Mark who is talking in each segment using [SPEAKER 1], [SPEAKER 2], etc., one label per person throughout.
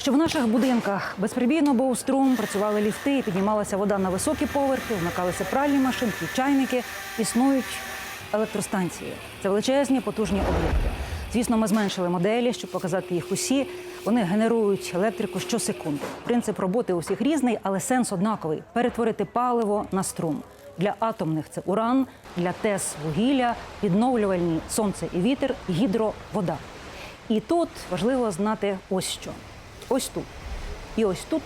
[SPEAKER 1] Щоб в наших будинках безперебійно був струм, працювали ліфти, піднімалася вода на високі поверхи, вмикалися пральні машинки, чайники, існують електростанції. Це величезні потужні об'єкти. Звісно, ми зменшили моделі, щоб показати їх усі. Вони генерують електрику щосекунди. Принцип роботи у всіх різний, але сенс однаковий перетворити паливо на струм. Для атомних це уран, для ТЕС вугілля, відновлювальні сонце і вітер, гідро, вода. І тут важливо знати ось що. Ось тут. І ось тут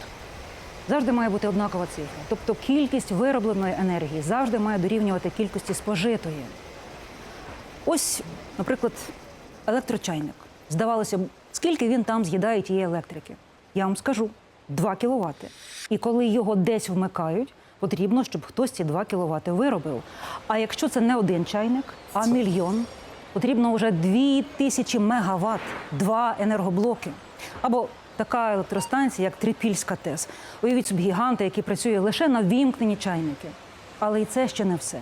[SPEAKER 1] завжди має бути однакова цифра. Тобто кількість виробленої енергії завжди має дорівнювати кількості спожитої. Ось, наприклад, електрочайник. Здавалося б, скільки він там з'їдає тієї електрики? Я вам скажу 2 кВт. І коли його десь вмикають, потрібно, щоб хтось ці 2 кВт виробив. А якщо це не один чайник, а мільйон, потрібно вже 2000 мегаватт, два енергоблоки. Або така електростанція, як Трипільська ТЕС. Уявіть собі гіганта, який працює лише на вімкнені чайники. Але і це ще не все.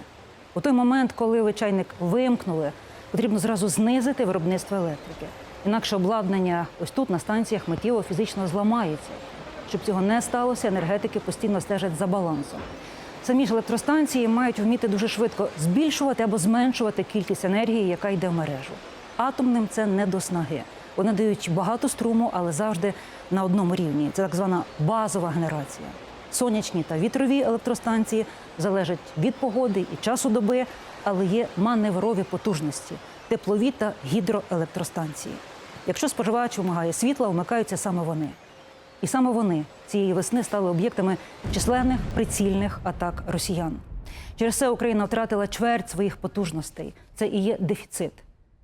[SPEAKER 1] У той момент, коли ви чайник вимкнули, потрібно зразу знизити виробництво електрики. Інакше обладнання ось тут на станціях миттєво фізично зламається. Щоб цього не сталося, енергетики постійно стежать за балансом. Самі ж електростанції мають вміти дуже швидко збільшувати або зменшувати кількість енергії, яка йде в мережу. Атомним це не до снаги. Вони дають багато струму, але завжди на одному рівні. Це так звана базова генерація. Сонячні та вітрові електростанції залежать від погоди і часу доби, але є маневрові потужності теплові та гідроелектростанції. Якщо споживач вимагає світла, вмикаються саме вони. І саме вони цієї весни стали об'єктами численних прицільних атак росіян. Через це Україна втратила чверть своїх потужностей. Це і є дефіцит.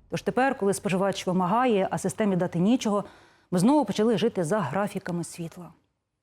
[SPEAKER 1] Тож тепер, коли споживач вимагає, а системі дати нічого, ми знову почали жити за графіками світла.